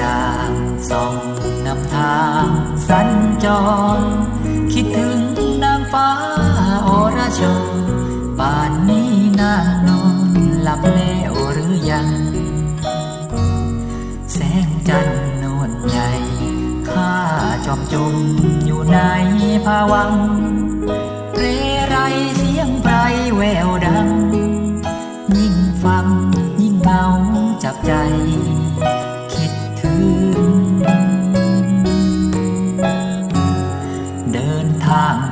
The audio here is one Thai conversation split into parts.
จางส่องนำทางสัญจร คิดถึงนางฟ้าอรชรป่านนี้นางนอนหลับแล้วหรือยัง แสงจันทร์นวลใหญ่ข้าจอมจมอยู่ในภาวัง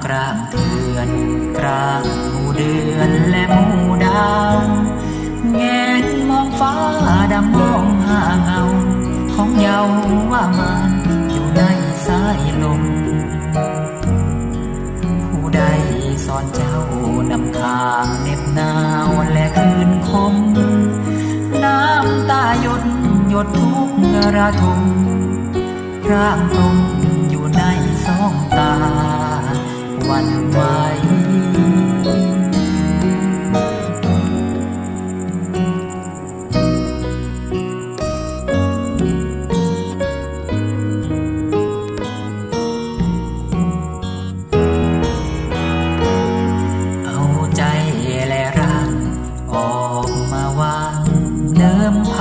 กลางเถื่อน กลางหมู่เดือนและหมู่ดาวแงนมองฟ้าดำมองหาเงา ของเยาว่ามานอยู่ในสายลม ผู้ใดสอนเจ้านำทางเน็บหนาวและคืนคม น้ำตาหยดหยดทุกระทมร่างตรง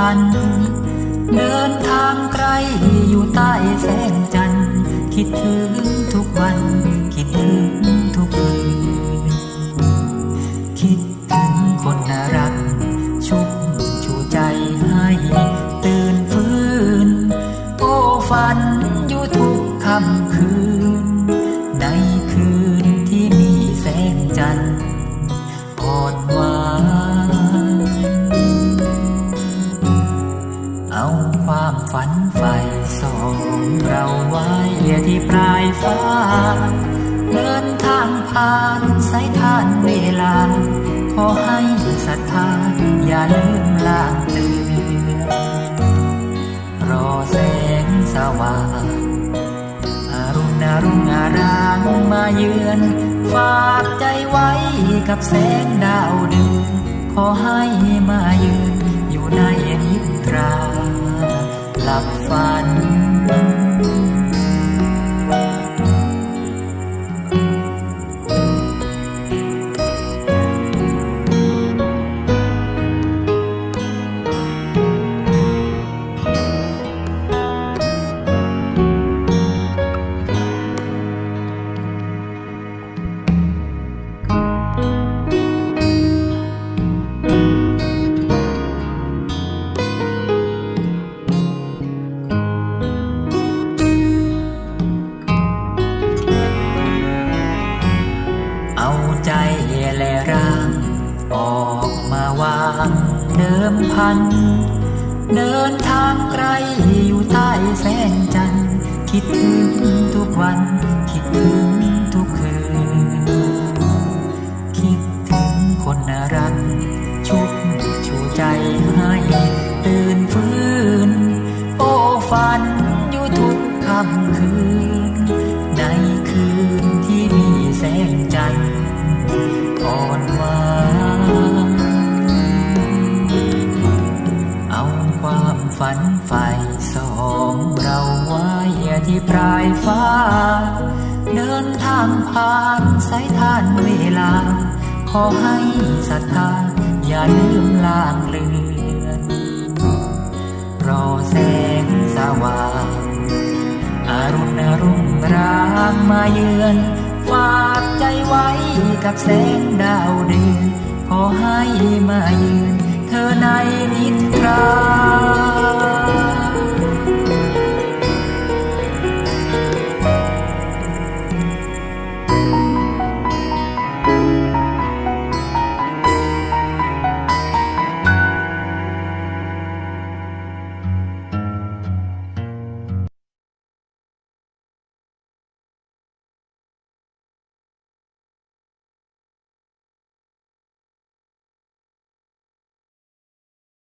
พัน เดินทางไกลอยู่ใต้แสงจันทร์คิดถึงทุกวัน ฟ้า เดินทางผ่านสายทานเวลา ขอให้ศรัทธาอย่าลืมลางเลือนรอแสงสว่างอารุณารุ่งอารามมาเยือน ฝากใจไว้กับแสงดาวเดือนขอให้มาเยือนอยู่ในนิทรา หลับฝัน ออกมาวางเดิมพัน เดินทางไกลอยู่ใต้แสงจันทร์คิดถึงทุกวัน คิดถึงทุกคืน คิดถึงคนน่ารักชุบชูใจให้ตื่นฟื้น โอ้ฝันอยู่ทุกคำ สองเราไว้ที่ปลายฟ้า เดินทางผ่านสายทานเวลา ขอให้ศรัทธาอย่าลืมล่างเลือน รอแสงสว่างอารุณรุ่งรางมาเยือน ฝากใจไว้กับแสงดาวเดือนขอให้มาเยือนเธอนนิทรา